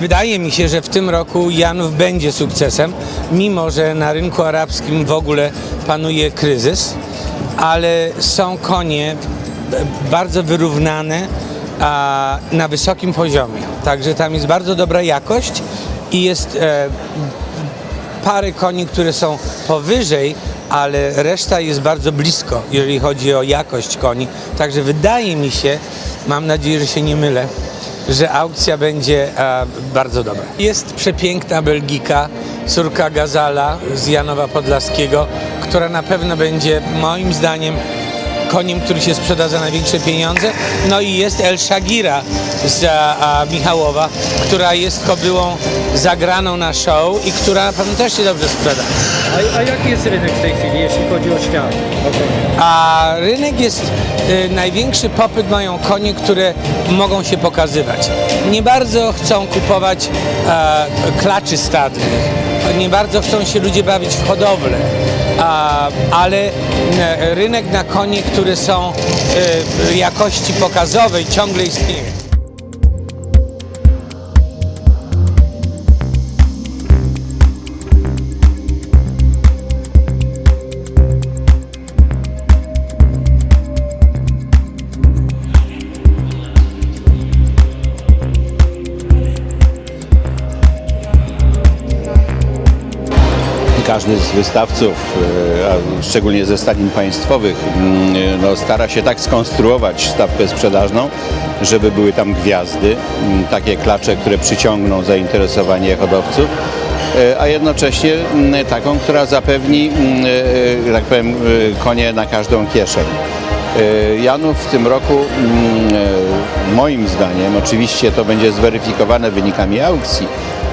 Wydaje mi się, że w tym roku Janów będzie sukcesem, mimo że na rynku arabskim w ogóle panuje kryzys, ale są konie bardzo wyrównane a, na wysokim poziomie. Także tam jest bardzo dobra jakość i jest e, parę koni, które są powyżej, ale reszta jest bardzo blisko, jeżeli chodzi o jakość koni. Także wydaje mi się, mam nadzieję, że się nie mylę, że aukcja będzie e, bardzo dobra. Jest przepiękna Belgika, córka Gazala z Janowa Podlaskiego, która na pewno będzie moim zdaniem koniem, który się sprzeda za największe pieniądze. No i jest El Shagira z a, Michałowa, która jest kobyłą zagraną na show i która na pewno też się dobrze sprzeda. A, a jaki jest rynek w tej chwili, jeśli chodzi o świat? O konie? A rynek jest, y, największy popyt mają konie, które mogą się pokazywać. Nie bardzo chcą kupować e, klaczy stadnych, nie bardzo chcą się ludzie bawić w hodowlę. Ale e, rynek na konie, które są e, jakości pokazowej ciągle istnieje. Każdy z wystawców, e, szczególnie ze stadnin państwowych, mm, no, stara się tak skonstruować stawkę sprzedażną, żeby były tam gwiazdy, mm, takie klacze, które przyciągną zainteresowanie hodowców, e, a jednocześnie mm, taką, która zapewni, e, tak powiem, konie na każdą kieszeń. Janów w tym roku, moim zdaniem, oczywiście to będzie zweryfikowane wynikami aukcji,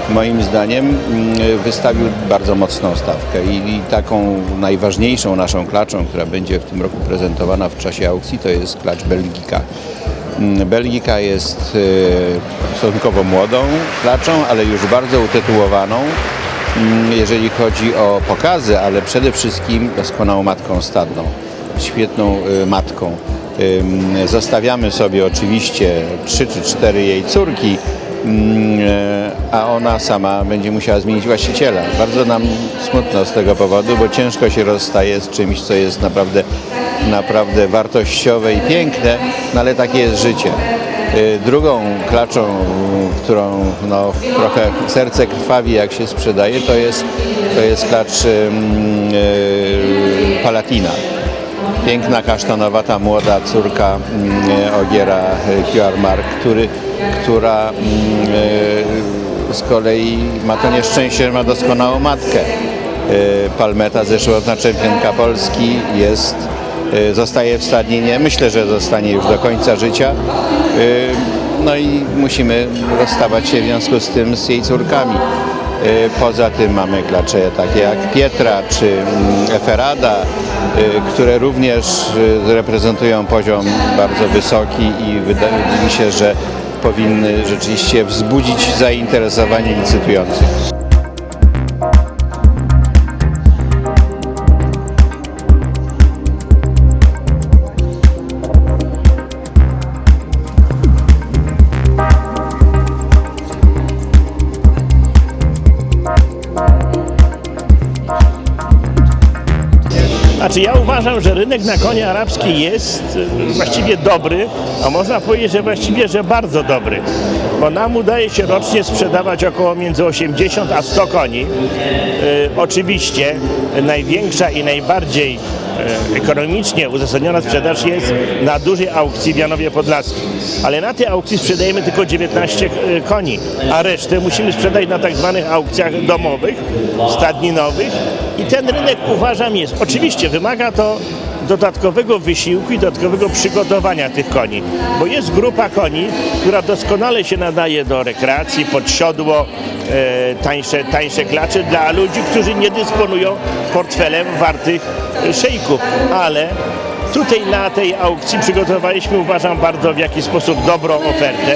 moim zdaniem mm, wystawił bardzo mocną stawkę i, taką najważniejszą naszą klaczą, która będzie w tym roku prezentowana w czasie aukcji, to jest klacz Belgika. Mm, Belgika jest e, stosunkowo młodą klaczą, ale już bardzo utytułowaną, mm, jeżeli chodzi o pokazy, ale przede wszystkim doskonałą matką stadną, świetną e, matką. Zostawiamy sobie oczywiście trzy czy cztery jej córki, a ona sama będzie musiała zmienić właściciela. Bardzo nam smutno z tego powodu, bo ciężko się rozstaje z czymś, co jest naprawdę, naprawdę wartościowe i piękne, no ale takie jest życie. E, Drugą klaczą, którą no, trochę serce krwawi jak się sprzedaje, to jest, to jest klacz mm, e, Palatina piękna kasztanowata młoda córka mm, Ogiera e, QR Mark, który, która mm, e, z kolei ma to nieszczęście, że ma doskonałą matkę. E, Palmeta, zeszłoroczna czempionka Polski, jest, e, zostaje w stadninie. Myślę, że zostanie już do końca życia. No i musimy rozstawać się w związku z tym z jej córkami. Poza tym mamy klacze takie jak Pietra czy mm, Eferada, które również reprezentują poziom bardzo wysoki i wydaje mi się, że powinny rzeczywiście wzbudzić zainteresowanie licytujących. Znaczy ja uważam, że rynek na konie arabskie jest e, właściwie dobry, a można powiedzieć, że właściwie, że bardzo dobry, bo nam udaje się rocznie sprzedawać około między 80 a 100 koni. E, oczywiście największa i najbardziej e, ekonomicznie uzasadniona sprzedaż jest na dużej aukcji w Janowie Podlaskim, ale na tej aukcji sprzedajemy tylko 19 e, koni, a resztę musimy sprzedać na tak zwanych aukcjach domowych, stadninowych i ten rynek uważam jest. Oczywiście wymaga to dodatkowego wysiłku i dodatkowego przygotowania tych koni, bo jest grupa koni, która doskonale się nadaje do rekreacji, pod siodło, e, tańsze, tańsze klacze dla ludzi, którzy nie dysponują portfelem wartych e, szejków, ale Tutaj na tej aukcji przygotowaliśmy, uważam, bardzo w jakiś sposób dobrą ofertę.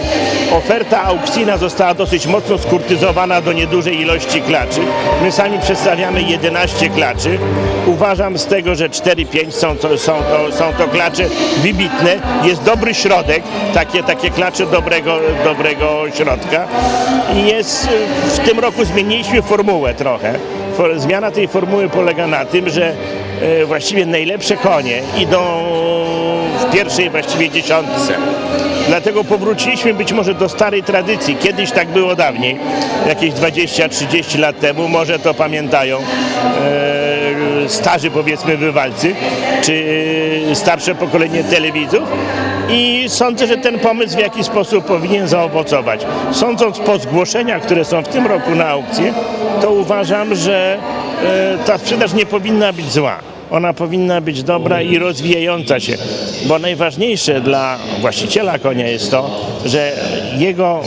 Oferta aukcyjna została dosyć mocno skurtyzowana do niedużej ilości klaczy. My sami przedstawiamy 11 klaczy. Uważam z tego, że 4-5 są to, są, to, są to klacze wybitne. Jest dobry środek, takie, takie klacze dobrego, dobrego środka. I jest, w tym roku zmieniliśmy formułę trochę. Zmiana tej formuły polega na tym, że właściwie najlepsze konie idą w pierwszej właściwie dziesiątce. Dlatego powróciliśmy być może do starej tradycji. Kiedyś tak było dawniej, jakieś 20-30 lat temu, może to pamiętają e, starzy powiedzmy bywalcy, czy starsze pokolenie telewidzów. I sądzę, że ten pomysł w jakiś sposób powinien zaowocować. Sądząc po zgłoszeniach, które są w tym roku na aukcję, to uważam, że e, ta sprzedaż nie powinna być zła. Ona powinna być dobra i rozwijająca się, bo najważniejsze dla właściciela konia jest to, że jego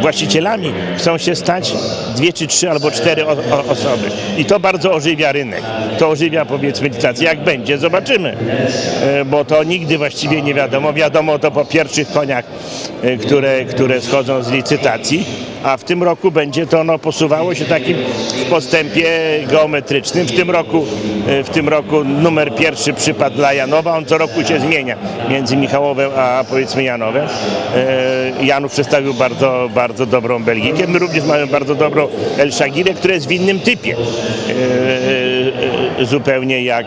właścicielami chcą się stać dwie czy trzy albo cztery o, o, osoby. I to bardzo ożywia rynek. To ożywia powiedzmy licytację. Jak będzie, zobaczymy. E, Bo to nigdy właściwie nie wiadomo. Wiadomo to po pierwszych koniach, e, które, które schodzą z licytacji. A w tym roku będzie to no, posuwało się takim w postępie geometrycznym. W tym roku, e, w tym roku numer pierwszy przypadł dla Janowa. On co roku się zmienia między Michałowem a powiedzmy Janowem. E, Janów przedstawił bardzo, bardzo dobrą Belgikę. My również mamy bardzo dobrą El Shagirę, która jest w innym typie. E, zupełnie jak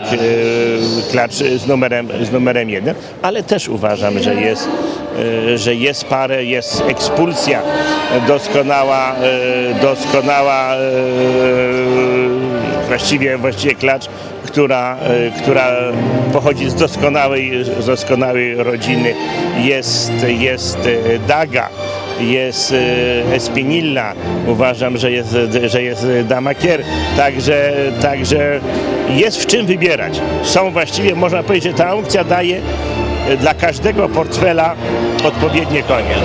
klacz z numerem, z numerem jeden, ale też uważam, że jest, że jest parę, jest ekspulsja doskonała, e, doskonała e, właściwie, właściwie klacz, która, która pochodzi z doskonałej, z doskonałej rodziny. Jest, jest Daga, jest Espinilla, uważam, że jest, że jest Damakier, także, także jest w czym wybierać. Są właściwie, można powiedzieć, że ta aukcja daje dla każdego portfela odpowiednie konie.